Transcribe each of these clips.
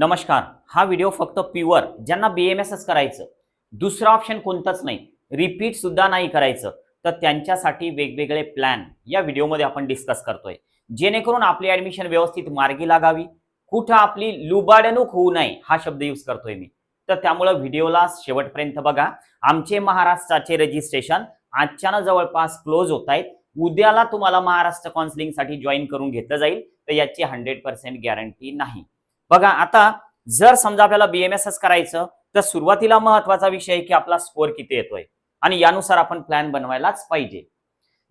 नमस्कार हा व्हिडिओ फक्त प्युअर ज्यांना बी एम एसच करायचं. दुसरं ऑप्शन कोणतंच नाही. रिपीट सुद्धा नाही करायचं. तर त्यांच्यासाठी वेगवेगळे प्लॅन या व्हिडिओमध्ये आपण डिस्कस करतोय. जेणेकरून आपली ऍडमिशन व्यवस्थित मार्गी लागावी. कुठं आपली लुबाडणूक होऊ नये हा शब्द यूज करतोय मी. तर त्यामुळं व्हिडिओला शेवटपर्यंत बघा. आमचे महाराष्ट्राचे रजिस्ट्रेशन आजच्यानं जवळपास क्लोज होत आहेत. उद्याला तुम्हाला महाराष्ट्र काउन्सिलिंगसाठी जॉईन करून घेतलं जाईल. तर याची हंड्रेड पर्सेंट गॅरंटी नाही. बघा आता जर समजा आपल्याला बीएमएसएस करायचं तर सुरुवातीला महत्त्वाचा विषय आहे की आपला स्कोअर किती येतोय. आणि यानुसार आपण प्लॅन बनवायलाच पाहिजे.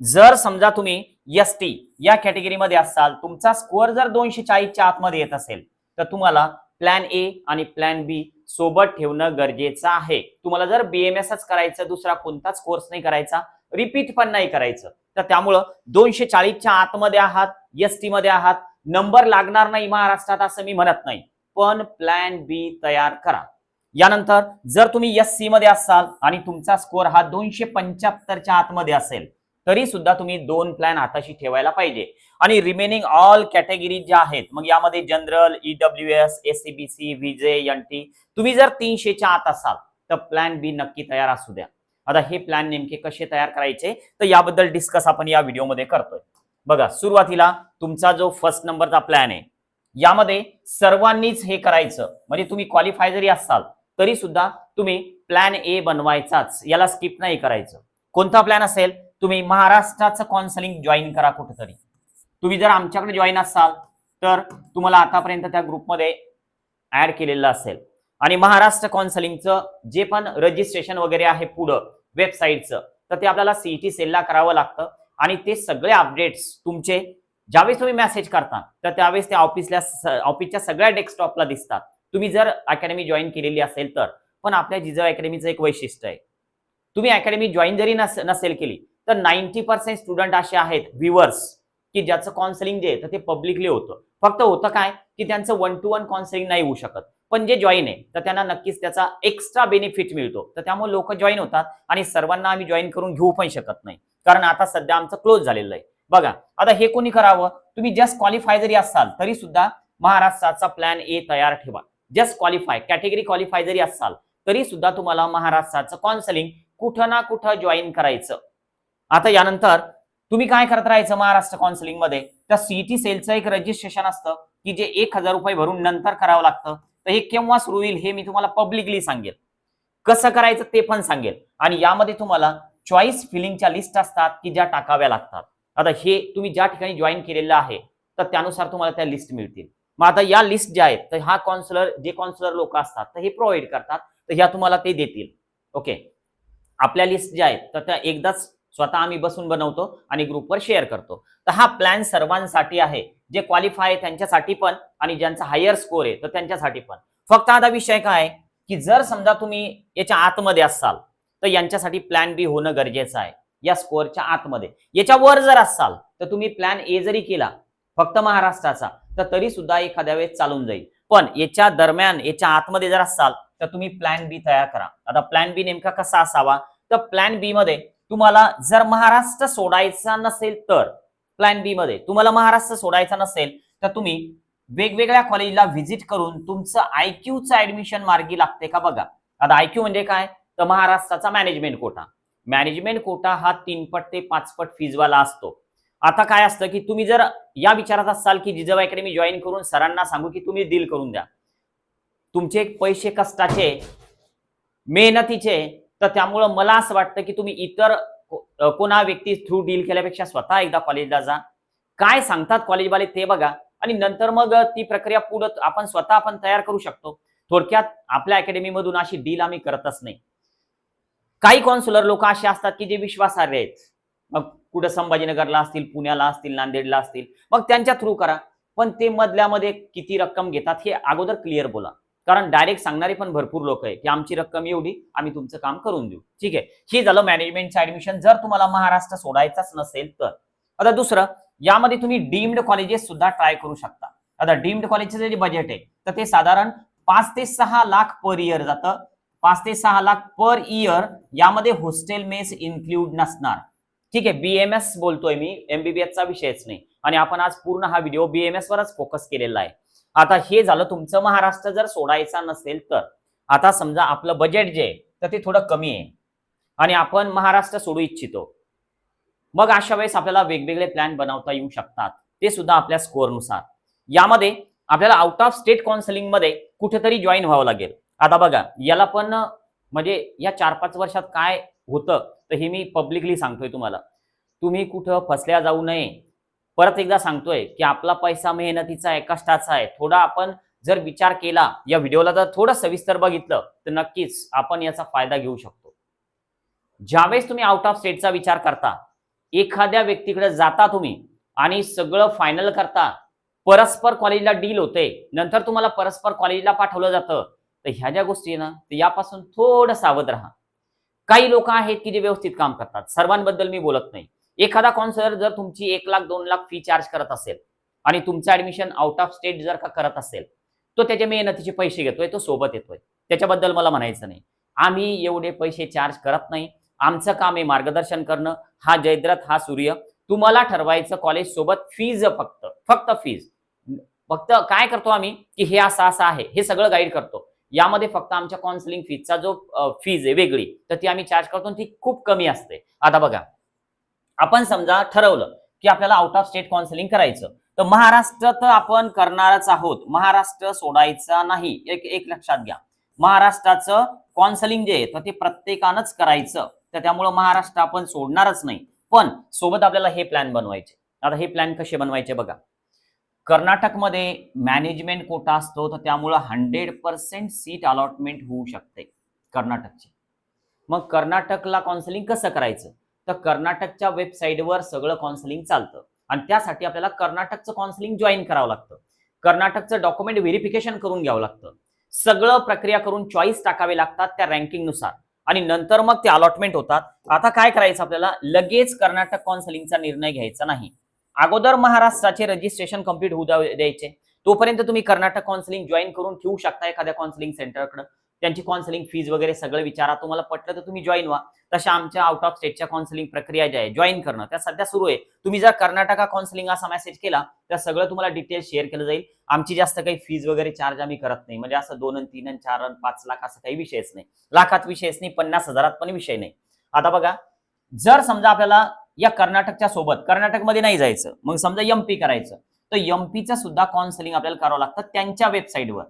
जर समजा तुम्ही एस टी या कॅटेगरीमध्ये असाल तुमचा स्कोअर जर दोनशे चाळीसच्या आतमध्ये येत असेल तर तुम्हाला प्लॅन ए आणि प्लॅन बी सोबत ठेवणं गरजेचं आहे. तुम्हाला जर बीएमएसच करायचं दुसरा कोणताच कोर्स नाही करायचा रिपीट पण नाही करायचं तर त्यामुळं दोनशे चाळीसच्या आतमध्ये आहात एस टी मध्ये आहात नंबर लागणार नाही महाराष्ट्रात असं मी म्हणत नाही. पण प्लॅन बी तयार करा. यानंतर जर तुम्ही एस सी मध्ये असाल आणि तुमचा स्कोअर हा दोनशे पंच्याहत्तरच्या आतमध्ये असेल तरी सुद्धा तुम्ही दोन प्लॅन हाताशी ठेवायला पाहिजे. आणि रिमेनिंग ऑल कॅटेगरी ज्या आहेत मग यामध्ये general EW S SCBC VJ N T तुम्ही जर तीनशेच्या आत असाल तर प्लॅन बी नक्की तयार असू द्या. आता हे प्लॅन नेमके कसे तयार करायचे तर याबद्दल डिस्कस आपण या व्हिडिओमध्ये करतोय. बघा सुरुवातीला तुमचा जो फर्स्ट नंबरचा प्लॅन आहे यामध्ये सर्वांनीच हे करायचं म्हणजे तुम्ही क्वालिफाय जरी असाल तरी सुद्धा तुम्ही प्लॅन ए बनवायचाच याला स्किप नाही करायचं. कोणता प्लॅन असेल? तुम्ही महाराष्ट्राचं काउन्सिलिंग जॉईन करा कुठेतरी. तुम्ही जर आमच्याकडे जॉईन असाल तर तुम्हाला आतापर्यंत त्या ग्रुपमध्ये ऍड केलेलं असेल. आणि महाराष्ट्र काउन्सिलिंगचं जे पण रजिस्ट्रेशन वगैरे आहे पुढं वेबसाईटचं तर ते आपल्याला सीईटी सेलला करावं लागतं. आणि ते सगळे अपडेट्स तुमचे ज्यावेळेस तुम्ही मेसेज करता तर त्यावेळेस ते ऑफिसला ऑफिसच्या सगळ्या डेस्कटॉपला दिसतात. तुम्ही जर अकॅडमी जॉईन केलेली असेल तर पण आपल्या जिजाऊ अकॅडमीचं एक वैशिष्ट्य आहे. तुम्ही अकॅडमी जॉईन जरी नस नसेल केली तर नाईन्टी पर्सेंट स्टुडंट असे आहेत व्ह्युअर्स की ज्याचं काउन्सिलिंग जे आहे तर ते पब्लिकली होतं. फक्त होतं काय की त्यांचं वन टू वन काउन्सिलिंग नाही होऊ शकत. पण जे जॉईन आहे तर त्यांना नक्कीच त्याचा एक्स्ट्रा बेनिफिट मिळतो. तर त्यामुळे लोक जॉईन होतात आणि सर्वांना आम्ही जॉईन करून घेऊ पण शकत नाही. कारण आता सध्या आमचं क्लोज झालेलं आहे. बघा आता हे कोणी करावं? तुम्ही जस्ट क्वालिफाय जरी असाल तरी सुद्धा महाराष्ट्राचा प्लॅन ए तयार ठेवा. जस्ट क्वालिफाय कॅटेगरी क्वालिफाय जरी असाल तरी सुद्धा तुम्हाला महाराष्ट्राचं काउन्सलिंग कुठं ना कुठं जॉईन करायचं. आता यानंतर तुम्ही काय करत राहायचं महाराष्ट्र काउन्सिलिंगमध्ये? तर सीईटी सेलचं एक रजिस्ट्रेशन असतं की जे एक हजार रुपये भरून नंतर करावं लागतं. तर हे केव्हा सुरू होईल हे मी तुम्हाला पब्लिकली सांगेल. कसं करायचं ते पण सांगेल. आणि यामध्ये तुम्हाला चॉईस फिलिंगच्या लिस्ट असतात की ज्या टाकाव्या लागतात. आता हे तुम्ही ज्या ठिकाणी जॉईन केलेलं आहे तर त्यानुसार तुम्हाला त्या लिस्ट मिळतील. मग आता या लिस्ट ज्या आहेत तर हा कॉन्सुलर जे कॉन्सुलर लोक असतात तर हे प्रोव्हाइड करतात तर ह्या तुम्हाला ते देतील. ओके आपल्या लिस्ट ज्या आहेत तर त्या एकदाच स्वतः आम्ही बसून बनवतो आणि ग्रुपवर शेअर करतो. तर हा प्लॅन सर्वांसाठी आहे. जे क्वालिफाय आहे त्यांच्यासाठी पण आणि ज्यांचा हायर स्कोर आहे तर त्यांच्यासाठी पण. फक्त आता विषय काय की जर समजा तुम्ही याच्या आतमध्ये असाल तर यांच्यासाठी प्लॅन बी होणं गरजेचं आहे. या स्कोअरच्या आतमध्ये. याच्या वर जर असाल तर तुम्ही प्लॅन ए जरी केला फक्त महाराष्ट्राचा तर तरी सुद्धा एखाद्या वेळेस चालून जाईल. पण याच्या दरम्यान याच्या आतमध्ये जर असाल तर तुम्ही प्लॅन बी तयार करा. आता प्लॅन बी नेमका कसा असावा? तर प्लॅन बी मध्ये तुम्हाला जर महाराष्ट्र सोडायचा नसेल तर प्लॅन बी मध्ये तुम्हाला महाराष्ट्र सोडायचा नसेल तर तुम्ही वेगवेगळ्या कॉलेजला व्हिजिट करून तुमचं आयक्यूचं ऍडमिशन मार्गी लागते का बघा? आता आयक्यू म्हणजे काय? तर महाराष्ट्राचा मॅनेजमेंट कोटा. मॅनेजमेंट कोटा हा तीनपट ते पाचपट फीजवाला असतो. आता काय असतं की तुम्ही जर या विचारात असाल की जिजाऊ अकॅडमी जॉईन करून सरांना सांगू की तुम्ही डील करून द्या. तुमचे पैसे कष्टाचे मेहनतीचे तर त्यामुळं मला असं वाटतं की तुम्ही इतर कोणा व्यक्ती थ्रू डील केल्यापेक्षा स्वतः एकदा कॉलेजला जा. काय सांगतात कॉलेजवाले ते बघा. आणि नंतर मग ती प्रक्रिया पुढं आपण स्वतः आपण तयार करू शकतो. थोडक्यात आपल्या अकॅडमीमधून अशी डील आम्ही करतच नाही. काही कॉन्सुलर लोक असे असतात की जे विश्वासार्ह आहेत. मग कुठं संभाजीनगरला असतील पुण्याला असतील नांदेडला असतील मग त्यांच्या थ्रू करा. पण ते मधल्यामध्ये किती रक्कम घेतात हे अगोदर क्लिअर बोला. कारण डायरेक्ट सांगणारे पण भरपूर लोक आहे की आमची रक्कम एवढी आम्ही तुमचं काम करून देऊ. ठीक आहे? हे झालं मॅनेजमेंटचं ऍडमिशन जर तुम्हाला महाराष्ट्र सोडायचाच नसेल तर. आता दुसरं यामध्ये तुम्ही डीम्ड कॉलेजेस सुद्धा ट्राय करू शकता. आता डीम्ड कॉलेजचं जे बजेट आहे तर ते साधारण पाच ते सहा लाख पर इयर जातं. पाच ते सहा लाख पर इयर यामध्ये हॉस्टेल मेस इन्क्ल्यूड नसणार. ठीक आहे बीएमएस बोलतोय मी एमबीबीएसचा विषयच नाही. आणि आपण आज पूर्ण हा व्हिडिओ बीएमएस वरच फोकस केलेला आहे. आता हे झालं तुमचं महाराष्ट्र जर सोडायचा नसेल तर. आता समजा आपलं बजेट जे आहे तर ते थोडं कमी आहे. आणि आपण महाराष्ट्र सोडू इच्छितो. मग अशा वेळेस आपल्याला वेगवेगळे प्लॅन बनवता येऊ शकतात. ते सुद्धा आपल्या स्कोअरनुसार यामध्ये आपल्याला आउट ऑफ स्टेट काउन्सिलिंगमध्ये कुठेतरी जॉईन व्हावं लागेल. आता बघा याला पण म्हणजे या चार पाच वर्षात काय होतं तर हे मी पब्लिकली सांगतोय तुम्हाला. तुम्ही कुठं फसल्या जाऊ नये. परत एकदा सांगतोय की आपला पैसा मेहनतीचा आहे कष्टाचा आहे. थोडा आपण जर विचार केला या व्हिडिओला जर थोडं सविस्तर बघितलं तर नक्कीच आपण याचा फायदा घेऊ शकतो. ज्यावेळेस तुम्ही आउट ऑफ स्टेटचा विचार करता एखाद्या व्यक्तीकडे जाता तुम्ही आणि सगळं फायनल करता परस्पर कॉलेजला डील होते नंतर तुम्हाला परस्पर कॉलेजला पाठवलं जातं तर ह्या ज्या गोष्टी आहे ना तर यापासून थोडं सावध राहा. काही लोक आहेत की जे व्यवस्थित काम करतात. सर्वांबद्दल मी बोलत नाही. एखादा कॉन्सलर जर तुमची एक लाख दोन लाख फी चार्ज करत असेल आणि तुमचं ऍडमिशन आउट ऑफ स्टेट जर का करत असेल तो त्याच्या मेहनतीचे पैसे घेतोय तो सोबत येतोय. त्याच्याबद्दल मला म्हणायचं नाही. आम्ही एवढे पैसे चार्ज करत नाही. आमचं काम आहे मार्गदर्शन करणं. हा जयद्रथ हा सूर्य. तुम्हाला ठरवायचं कॉलेज सोबत फीज फक्त फक्त फीज फक्त काय करतो आम्ही? की हे असं असं आहे. हे सगळं गाईड करतो. यामध्ये फक्त आमच्या काउन्सिलिंग फीजचा जो फीज आहे वेगळी तर ती आम्ही चार्ज करतो ती खूप कमी असते. आता बघा आपण समजा ठरवलं की आपल्याला आउट ऑफ स्टेट काउन्सिलिंग करायचं तर महाराष्ट्र तर आपण करणारच आहोत. महाराष्ट्र सोडायचा नाही. एक एक लक्षात घ्या. महाराष्ट्राचं काउन्सिलिंग जे आहे तर ते प्रत्येकानंच करायचं. तर त्यामुळं महाराष्ट्र आपण सोडणारच नाही. पण सोबत आपल्याला हे प्लॅन बनवायचे. आता हे प्लॅन कसे बनवायचे बघा. कर्नाटकमध्ये मॅनेजमेंट कोटा असतो तर त्यामुळं हंड्रेड पर्सेंट सीट अलॉटमेंट होऊ शकते कर्नाटकची. मग कर्नाटकला काउन्सिलिंग कसं करायचं? तर कर्नाटकच्या वेबसाईटवर सगळं काउन्सिलिंग चालतं. आणि त्यासाठी आपल्याला कर्नाटकचं काउन्सिलिंग जॉईन करावं लागतं. कर्नाटकचं डॉक्युमेंट व्हेरिफिकेशन करून घ्यावं लागतं. सगळं प्रक्रिया करून चॉईस टाकावे लागतात त्या रँकिंगनुसार आणि नंतर मग ते अलॉटमेंट होतात. आता काय करायचं आपल्याला? लगेच कर्नाटक काउन्सिलिंगचा निर्णय घ्यायचा नाही. अगोदर महाराष्ट्राचे रजिस्ट्रेशन कंप्लीट होऊ द्यायचे. तोपर्यंत तुम्ही कर्नाटक काउन्सिलिंग जॉईन करून ठेवू शकता एखाद्या काउन्सिलिंग सेंटरकडे त्यांची काउन्सिलिंग फीज वगैरे सगळं विचारा. तुम्हाला पटलं तर तुम्ही जॉईन व्हा. तशा आमच्या आउट ऑफ स्टेटच्या काउन्सिलिंग प्रक्रिया ज्या आहे जॉईन करणं. त्या सध्या सुरू आहे. तुम्ही जर कर्नाटका काउन्सिलिंग असा मेसेज केला तर सगळं तुम्हाला डिटेल्स शेअर केलं जाईल. आमची जास्त काही फीज वगैरे चार्ज आम्ही करत नाही. म्हणजे असं दोन आणि तीन चार पाच लाख असं काही विषयच नाही. लाखात विषयच नाही पन्नास हजारात पण विषय नाही. आता बघा जर समजा आपल्याला या कर्नाटकच्या सोबत कर्नाटकमध्ये नाही जायचं. मग समजा एमपी करायचं. तर एमपीचं सुद्धा काउन्सिलिंग आपल्याला करावं लागतं त्यांच्या वेबसाईटवर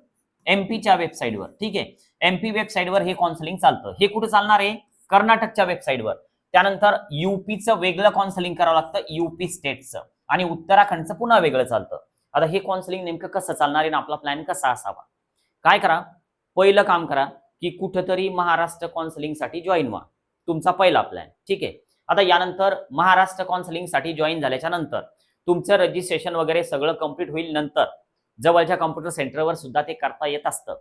एमपीच्या वेबसाईटवर ठीक आहे? एमपी वेबसाईटवर हे काउन्सिलिंग चालतं. हे कुठं चालणार आहे? कर्नाटकच्या वेबसाईटवर त्यानंतर युपीचं वेगळं काउन्सिलिंग करावं लागतं युपी स्टेटचं आणि उत्तराखंडचं पुन्हा वेगळं चालतं. आता हे काउन्सिलिंग नेमकं कसं चालणार आहे आणि आपला प्लॅन कसा असावा? काय करा? पहिलं काम करा की कुठंतरी महाराष्ट्र काउन्सिलिंगसाठी जॉईन व्हा. तुमचा पहिला प्लॅन ठीक आहे? आता यानंतर महाराष्ट्र काउन्सिलिंगसाठी जॉईन झाल्याच्यानंतर तुमचं रजिस्ट्रेशन वगैरे सगळं कंप्लीट होईल नंतर. जवळच्या कॉम्प्युटर सेंटरवर सुद्धा ते करता येत असतं.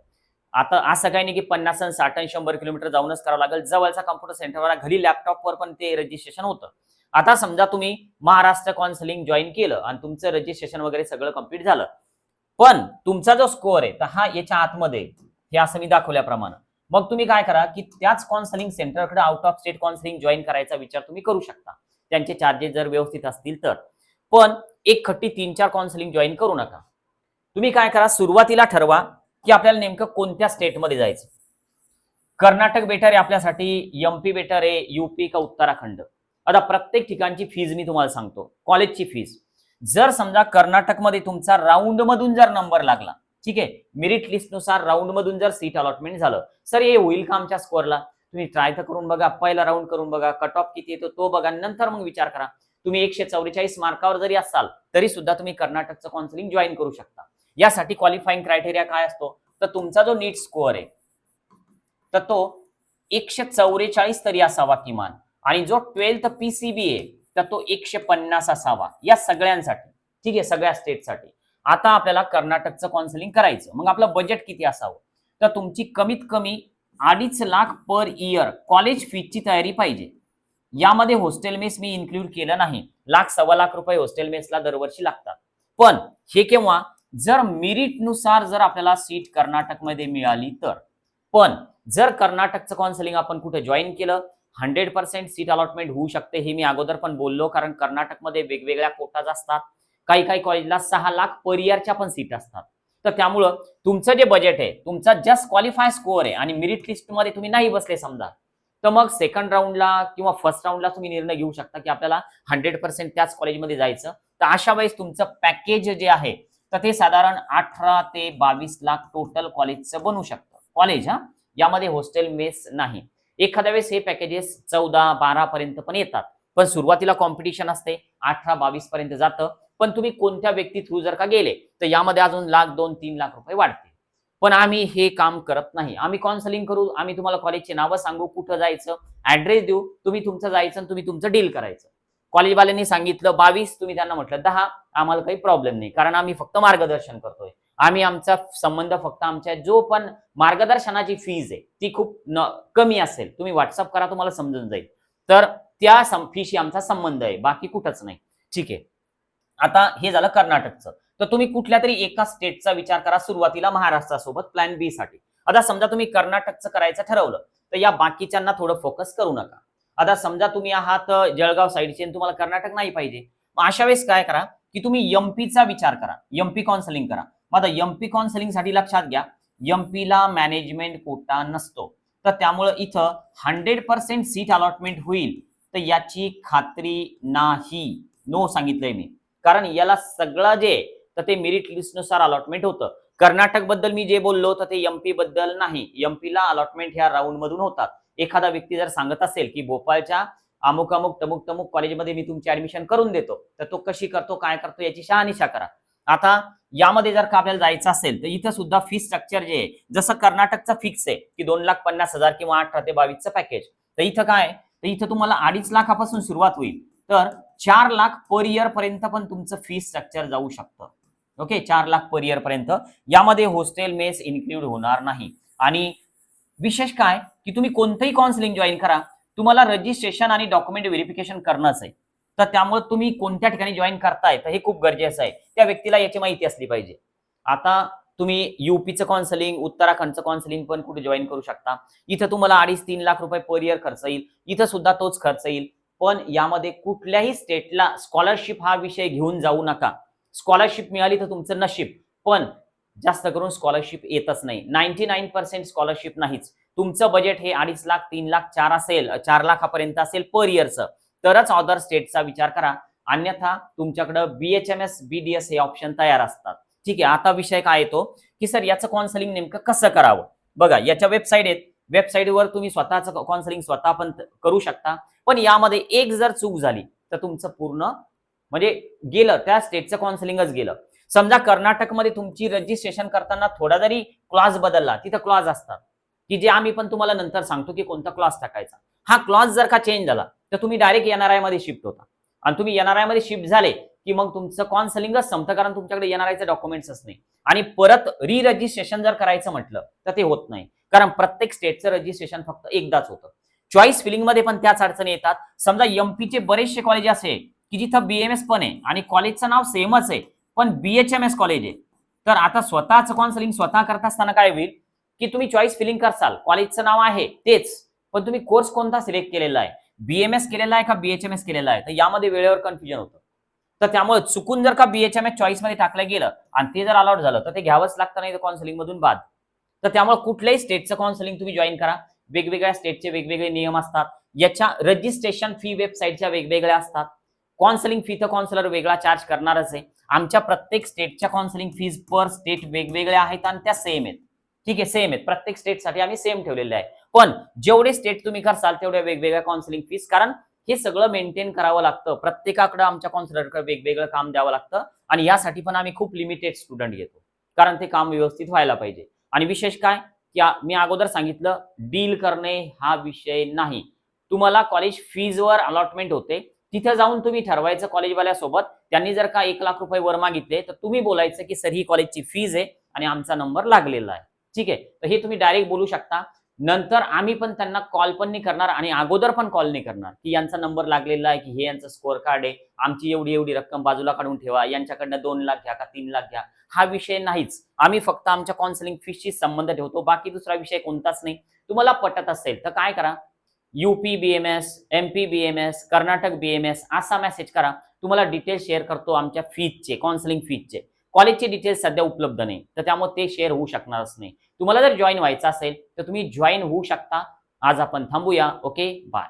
आता असं काही नाही की पन्नास साठ आणि शंभर किलोमीटर जाऊनच करावं लागेल. जवळच्या कम्प्युटर सेंटरवर घरी लॅपटॉपवर पण ते रजिस्ट्रेशन होतं. आता समजा तुम्ही महाराष्ट्र काउन्सिलिंग जॉईन केलं आणि तुमचं रजिस्ट्रेशन वगैरे सगळं कंप्लीट झालं. पण तुमचा जो स्कोअर आहे तर हा याच्या आतमध्ये हे असं मी दाखवल्याप्रमाणे. मग तुम्ही काय करा की त्याच counselling सेंटरकडे out of state counselling join करायचा विचार तुम्ही करू शकता. त्यांचे चार्जेस जर व्यवस्थित असतील तर. पण एक खट्टी तीन चार काउन्सलिंग जॉईन करू नका. तुम्ही काय करा सुरुवातीला ठरवा की आपल्याला नेमकं कोणत्या स्टेटमध्ये जायचं. कर्नाटक बेटर आहे आपल्यासाठी एमपी बेटर आहे युपी का उत्तराखंड. आता प्रत्येक ठिकाणची फीज मी तुम्हाला सांगतो. कॉलेजची फीज जर समजा कर्नाटकमध्ये तुमचा राऊंड मधून जर नंबर लागला ठीक आहे? मेरिट लिस्टनुसार राऊंड मधून जर सीट अलॉटमेंट झालं सर हे होईल का आमच्या स्कोअरला तुम्ही ट्राय तर करून बघा पहिला राऊंड करून बघा कट ऑफ किती येतो तो बघा नंतर मग विचार करा. तुम्ही एकशे चौवेचाळीस मार्कावर जरी असाल तरी सुद्धा तुम्ही कर्नाटकचं काउन्सिलिंग जॉईन करू शकता. यासाठी क्वालिफाईंग क्रायटेरिया काय असतो? तर तुमचा जो नीट स्कोअर आहे तर तो एकशे चौवेचाळीस तरी असावा किमान. आणि जो ट्वेल्थ पीसीबी आहे तर तो एकशे पन्नास असावा या सगळ्यांसाठी. ठीक आहे? सगळ्या स्टेटसाठी आता आपल्याला कर्नाटकचं कॉन्सलिंग करायचं. मग आपलं बजेट किती असावं? तर तुमची कमीत कमी अडीच लाख पर इयर कॉलेज फीची तयारी पाहिजे. यामध्ये हॉस्टेल मेस मी इन्क्लूड केलं नाही. लाख सव्वा लाख रुपये हॉस्टेल मेसला दरवर्षी लागतात. पण हे केव्हा? जर मिरिटनुसार जर आपल्याला सीट कर्नाटकमध्ये मिळाली तर. पण जर कर्नाटकचं काउन्सिलिंग आपण कुठे जॉईन केलं हंड्रेड पर्सेंट सीट अलॉटमेंट होऊ शकते हे मी अगोदर पण बोललो कारण कर्नाटकमध्ये वेगवेगळ्या कोटाज असतात. काही काही कॉलेजला सहा लाख पर इयरच्या पण सीट असतात. तर त्यामुळं तुमचं जे बजेट आहे तुमचा जस्ट क्वालिफाय स्कोअर आहे आणि मेरिट लिस्टमध्ये तुम्ही नाही बसले समजा तर मग सेकंड राऊंडला किंवा फर्स्ट राऊंडला तुम्ही निर्णय घेऊ शकता की आपल्याला हंड्रेड पर्सेंट त्याच कॉलेजमध्ये जायचं. तर अशा वेळेस तुमचं पॅकेज जे आहे तर ते साधारण अठरा ते बावीस लाख टोटल कॉलेजचं बनू शकतं. कॉलेज हा? यामध्ये हॉस्टेल मेस नाही. एखाद्या वेळेस हे पॅकेजेस चौदा बारा पर्यंत पण येतात. पण सुरुवातीला कॉम्पिटिशन असते अठरा बावीस पर्यंत जातं. पण तुम्ही कोणत्या व्यक्ती थ्रू जर का गेले तर यामध्ये अजून लाख दोन तीन लाख रुपये वाढते पण आम्ही हे काम करत नाही. आम्ही काउन्सिलिंग करू आम्ही तुम्हाला कॉलेजचे नावं सांगू कुठं जायचं ऍड्रेस देऊ तुम्ही तुमचं जायचं आणि तुम्ही तुमचं डील करायचं. कॉलेजवाल्यांनी सांगितलं बावीस तुम्ही त्यांना म्हटलं दहा आम्हाला काही प्रॉब्लेम नाही. कारण आम्ही फक्त मार्गदर्शन करतोय. आम्ही आमचा संबंध फक्त आमच्या जो पण मार्गदर्शनाची फीज आहे ती खूप न कमी असेल. तुम्ही व्हॉट्सअप करा तुम्हाला समजून जाईल. तर त्या संफीशी आमचा संबंध आहे बाकी कुठंच नाही. ठीक आहे. आता हे झालं कर्नाटकचं. तर तुम्ही कुठल्या तरी एका स्टेटचा विचार करा सुरुवातीला महाराष्ट्रासोबत प्लॅन बी साठी. आता समजा तुम्ही कर्नाटकचं करायचं ठरवलं तर या बाकीच्यांना थोडं फोकस करू नका. आता समजा तुम्ही आहात जळगाव साईडचे तुम्हाला कर्नाटक नाही पाहिजे. मग अशा वेळेस काय करा की तुम्ही यमपीचा विचार करा. यमपी काउन्सलिंग करा. मग आता एमपी काउन्सिलिंगसाठी लक्षात घ्या यमपीला मॅनेजमेंट कोटा नसतो. तर त्यामुळं इथं हंड्रेड पर्सेंट सीट अलॉटमेंट होईल. तर याची खात्री नाही. नो सांगितलंय मी. कारण याला सगळं जे तर ते मेरिट लिस्टनुसार अलॉटमेंट होतं. कर्नाटकबद्दल मी जे बोललो तर ते एमपी बद्दल नाही. एमपीला अलॉटमेंट ह्या राऊंड मधून होतात. एखादा व्यक्ती जर सांगत असेल की भोपाळच्या अमुक अमुक तमुक तमुक कॉलेजमध्ये मी तुमची ऍडमिशन करून देतो. तर तो कशी करतो काय करतो याची शहानिशा करा. आता यामध्ये जर का आपल्याला जायचं असेल तर इथं सुद्धा फी स्ट्रक्चर जे आहे जसं कर्नाटकचं फिक्स आहे की दोन लाख पन्नास हजार किंवा अठरा ते बावीसचं पॅकेज तर इथं काय तर इथं तुम्हाला अडीच लाखापासून सुरुवात होईल. तर चार लाख पर इयर पर्यंत पण तुमचं फी स्ट्रक्चर जाऊ शकतं. ओके चार लाख पर इयर पर्यंत. यामध्ये हॉस्टेल मेस इन्क्लूड होणार नाही. आणि विशेष काय? की तुम्ही कोणतंही काउन्सिलिंग जॉईन करा. तुम्हाला रजिस्ट्रेशन आणि डॉक्युमेंट व्हेरिफिकेशन करणंच आहे. तर त्यामुळे तुम्ही कोणत्या ठिकाणी जॉईन करताय तर हे खूप गरजेचं आहे. त्या व्यक्तीला याची माहिती असली पाहिजे. आता तुम्ही युपीचं काउन्सिलिंग उत्तराखंडचं काउन्सिलिंग पण कुठे जॉईन करू शकता. इथं तुम्हाला अडीच तीन लाख रुपये पर इयर खर्च येईल. इथं सुद्धा तोच खर्च येईल. पण यामध्ये कुठल्याही स्टेटला स्कॉलरशिप हा विषय घेऊन जाऊ नका. स्कॉलरशिप मिळाली तर तुमचं नशीब. पण जास्त करून स्कॉलरशिप येतच नाही. नाईन्टी नाईन पर्सेंट स्कॉलरशिप नाहीच. तुमचं बजेट हे अडीच लाख तीन लाख चार असेल चार लाखापर्यंत असेल पर इयरचं तरच अदर स्टेटचा विचार करा. अन्यथा तुमच्याकडं B H M S BDS हे ऑप्शन तयार असतात. ठीक आहे आता विषय काय येतो? की सर याचं काउन्सिलिंग नेमकं कसं करावं? बघा याच्या वेबसाईट आहेत. वेबसाईटवर तुम्ही स्वतःचं काउन्सिलिंग स्वतः पण करू शकता. पण यामध्ये एक जर चूक झाली तर तुमचं पूर्ण म्हणजे गेलं त्या स्टेटचं काउन्सिलिंगच गेलं. समजा कर्नाटकमध्ये तुमची रजिस्ट्रेशन करताना थोडा जरी क्लॉज बदलला तिथं क्लॉज असतात. की जे आम्ही पण तुम्हाला नंतर सांगतो की कोणता क्लॉज टाकायचा. हा क्लॉज जर का चेंज झाला तर तुम्ही डायरेक्ट एनआरआयमध्ये शिफ्ट होता. आणि तुम्ही एनआरआयमध्ये शिफ्ट झाले की मग तुमचं कॉन्सलिंगच संपतं कारण तुमच्याकडे एनआरआयचे डॉक्युमेंट्सच नाही आणि परत री रजिस्ट्रेशन जर करायचं म्हटलं तर ते होत नाही. कारण प्रत्येक स्टेटचं रजिस्ट्रेशन फक्त एकदाच होतं. चॉईस फिलिंगमध्ये पण त्याच अडचणी येतात. समजा एमपीचे बरेचसे कॉलेज असे की जिथं बीएमएस पण आहे आणि कॉलेजचं नाव सेमच आहे पण बीएचएमएस कॉलेज आहे. तर आता स्वतःचं कॉन्सलिंग स्वतः करत असताना काय होईल की तुम्ही चॉईस फिलिंग करसाल. कॉलेजचं नाव आहे तेच. पण तुम्ही कोर्स कोणता सिलेक्ट केलेला आहे? बीएमएस केलेला आहे का बीएचएमएस केलेला आहे? तर यामध्ये वेळेवर कन्फ्युजन होतं. तर त्यामुळे चुकून जर का बीएचएमएस चॉईसमध्ये टाकलं गेलं आणि ते जर अलाउड झालं तर ते घ्यावंच लागतं नाही काउन्सिलिंग मधून बाद. तर त्यामुळे कुठल्याही स्टेटचं काउन्सिलिंग तुम्ही जॉईन करा. वेगवेगळ्या स्टेटचे वेगवेगळे नियम असतात. याच्या रजिस्ट्रेशन फी वेबसाईटच्या वेगवेगळ्या असतात. काउन्सिलिंग फी तर काउन्सिलर वेगळा चार्ज करणारच आहे. आमच्या प्रत्येक स्टेटच्या काउन्सिलिंग फीज पर स्टेट वेगवेगळ्या आहेत आणि त्या सेम आहेत. ठीक आहे सेम आहेत. प्रत्येक स्टेटसाठी आम्ही सेम ठेवलेले आहे. पण जेवढे स्टेट तुम्ही करसाल तेवढ्या वेगवेगळ्या काउन्सिलिंग फीस कारण हे सगळं मेंटेन करावं लागतं. प्रत्येकाकडे आमच्या कॉन्सलरकडे वेगवेगळं काम द्यावं लागतं आणि यासाठी पण आम्ही खूप लिमिटेड स्टुडंट घेतो. कारण ते काम व्यवस्थित व्हायला पाहिजे. आणि विशेष काय? की मी अगोदर सांगितलं डील करणे हा विषय नाही. तुम्हाला कॉलेज फीजवर अलॉटमेंट होते. तिथे जाऊन तुम्ही ठरवायचं कॉलेजवाल्यासोबत त्यांनी जर का एक लाख रुपये वर मागितले तर तुम्ही बोलायचं की सर ही कॉलेजची फीज आहे आणि आमचा नंबर लागलेला आहे. ठीक आहे? तर हे तुम्ही डायरेक्ट बोलू शकता. नंतर आम्ही पण त्यांना कॉल पण नाही करणार आणि अगोदर पण कॉल नाही करणार. की यांचा नंबर लागलेला आहे की हे यांचं स्कोअर कार्ड आहे आमची एवढी एवढी रक्कम बाजूला काढून ठेवा यांच्याकडनं दोन लाख घ्या का तीन लाख घ्या? हा विषय नाहीच. आम्ही फक्त आमच्या काउन्सिलिंग फीसशी संबंध ठेवतो. बाकी दुसरा विषय कोणताच नाही. तुम्हाला पटत असेल तर काय करा? UP BMS MP BMS Karnataka BMS असा मेसेज करा. तुम्हाला डिटेल शेअर करतो आमच्या फीजचे काउन्सिलिंग फीजचे कॉलेजचे डिटेल्स सध्या उपलब्ध नाही. तर त्यामुळे ते शेअर होऊ शकणारच नाही. तुम्हाला जर जॉईन व्हायचं असेल तर तुम्ही जॉईन होऊ शकता. आज आपण थांबूया. Okay bye